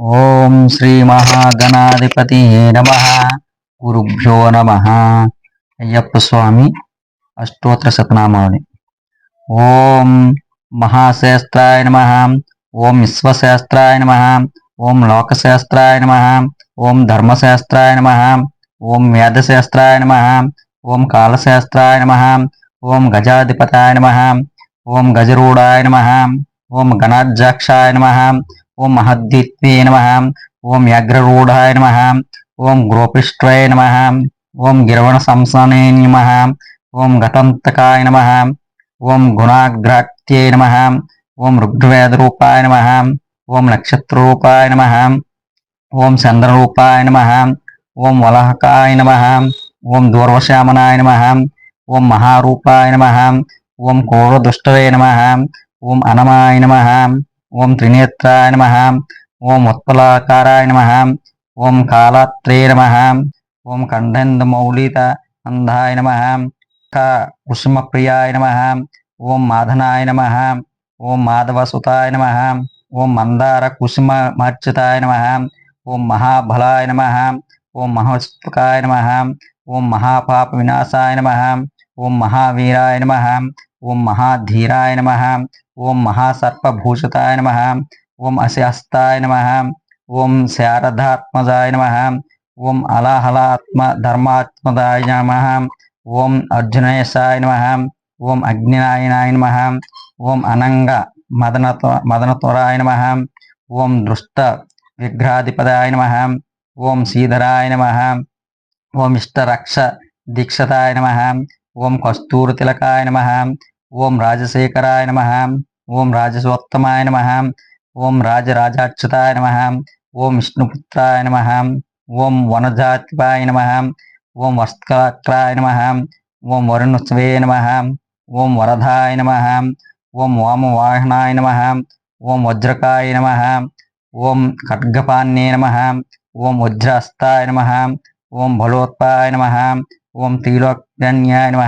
ఓం శ్రీ మహాగణాధిపతి నమ. గురుభ్యో నమ. అయ్యప్ప స్వామి అష్టోత్తర శతనామావళి ఓం మహాశాస్త్రాయ నమ. ఓం విశ్వశాస్త్రాయ నమ. ఓం లోకశాస్త్రాయ నమ. ఓం ధర్మశాస్త్రాయ నమ. ఓం వేదశాస్త్రాయ నమ. ఓం కాలశాస్త్రాయ నమ. ఓం గజాధిపతాయ నమ. ఓం గజరూఢాయ నమ. ఓం గణాధ్యక్షాయ నమ. ఓం మహద్దిత్వే నమ ఓం వ్యాఘ్రరూఢాయ నమ ఓం గోపిష్ట్వయ నమ ఓం గిరవణ సంసనే నమ ఓం గతంతకాయ నమ ఓం గుణాగ్రాక్త్యై నమ ఓం రుగ్వేదరూపాయ నమ ఓం నక్షత్రరూపాయ నమ ఓం చంద్రరూపాయ నమ ఓం వలహకాయ నమ ఓం దూర్వశ్యామనాయ నమ ఓం మహారూపాయ నమ ఓం కోరదుష్టవే నమ ఓం అనమాయ నమ ఓం త్రినేత్రాయ నమ ఓం ఉత్పలాకారాయ నమ ఓం కాళాత్రే నమ ఓం కంఠందమౌళిత అంధాయ నమ కుసుమప్రియాయ నమ ఓం మాధనాయ నమ ఓం మాధవసుతాయ నమ ఓం మందార కుసుమ మార్చితాయ నమ ఓం మహాబలాయ నమ ఓం మహోత్సుకాయ నమ ఓం మహాపాప వినాశాయ నమ ఓం మహావీరాయ నమ ఓం మహాధీరాయ నమ ఓం మహాసర్పభూషితాయ నమ ఓం అశస్తాయ నమ ఓం శారదాత్మజాయ నమ ఓం అలాహలాత్మ ధర్మాత్మదాయ నమ ఓం అర్జునేశాయ నమ ఓం అగ్నినాయనాయ నమ ఓం అనంగ మదన మదనత్వరాయ నమ ఓం దృష్ట విగ్రహాధిపదాయ నమ ఓం శ్రీధరాయ నమ ఓం ఇష్టరక్ష దీక్షతాయ నమ ఓం కస్తూరు తిలకాయ నమ ఓం రాజశేఖరాయ నమ ఓం రాజసోత్తమాయ నమ ఓం రాజరాజాచ్యుతాయ నమ ఓం విష్ణుపుత్రాయ నమ ఓం వనజాతిపాయ నమ ఓం వస్త్రాక్రాయ నమ ఓం వరుణస్వే నమ ఓం వరదాయ నమ ఓం వామవాహనాయ నమ ఓం వజ్రకాయ నమ ఓం ఖడ్గపాన్యే నమ ఓం వజ్రాస్తాయ నమ ఓం బలోత్పాయ నమ ఓం త్రిలోక్యాయ నమ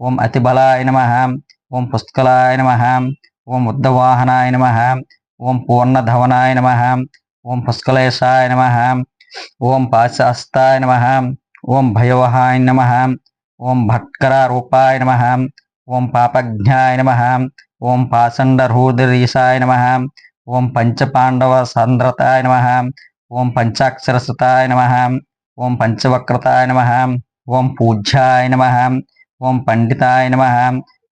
ఓం అతిబలాయ నమ ఓం పుష్కలాయ నమ ఓం ఉద్దవాహనాయ నమ ఓం పూర్ణధవనాయ నమ ఓం పుష్కలేశాయ నమ ఓం పాశాస్తాయ నమ ఓం భయవహాయ నమ ఓం భట్కరారూపాయ నమ ఓం పాపజ్ఞాయ నమ ఓం పాషండరూదరీశాయ నమ ఓం పంచపాండవ సంద్రతాయ నమ ఓం పంచాక్షరసుతాయ నమ ఓం పంచవక్రతాయ నమ ఓం పూజ్యాయ నమ ఓం పండితాయ నమ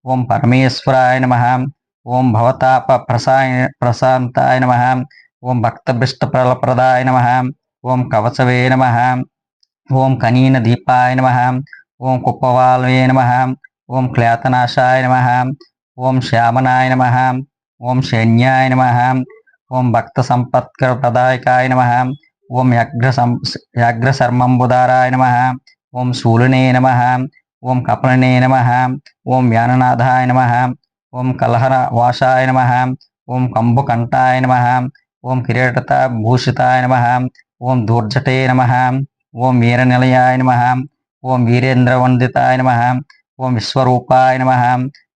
ఓం పరమేశ్వరాయ నమ ఓం భవతాప ప్రసాయ ప్రశాంతాయ నమ ఓం భక్తభిష్టఫలప్రదాయ నమ ఓం కవచవే నమ ఓం కనీన దీపాయ నమ ఓం కుప్పవాలవే నమ ఓం క్లేతనాశాయ నమ ఓం శ్యామనాయ నమ ఓం శైన్యాయ నమ ఓం భక్త సంపత్కర ప్రదాయకాయ నమ ఓం యగ్ర సం యాగ్రశర్మంబుదారాయ నమ ఓం శూలినే నమ ఓం కపలనే నమ ఓం వ్యాననాథాయ నమ ఓం కలహర వాసాయ నమ ఓం కంబుకంఠాయ నమ ఓం కిరీటత భూషితాయ నమ ఓం దూర్జటే నమ ఓం వీరనిలయాయ నమ ఓం వీరేంద్రవందితాయ నమ ఓం విశ్వరూపాయ నమ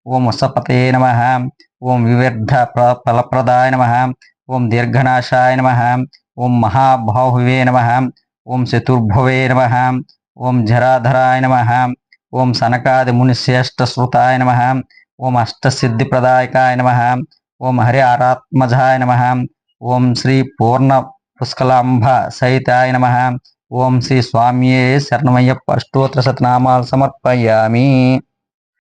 ఓం వసపతే నమ ఓం వివిర్ధ ఫలప్రదాయ నమ ఓం దీర్ఘనాశాయ నమ ఓం మహాబాహువే నమ ఓం చతుర్భువే నమ ఓం జరాధరాయ నమ ఓం సనకాది మునిశ్రేష్ఠశ్రుతాయ నమ ఓం అష్టసిద్ధిప్రదాయకాయ నమ ఓం హరి ఆరాత్మజాయ నమ ఓం శ్రీ పూర్ణ పుష్కలాంబ సహితాయ నమ ఓం శ్రీ స్వామ్యే శరణమయ్యప్ప అష్టోత్తర శతనామాలు సమర్పయామి.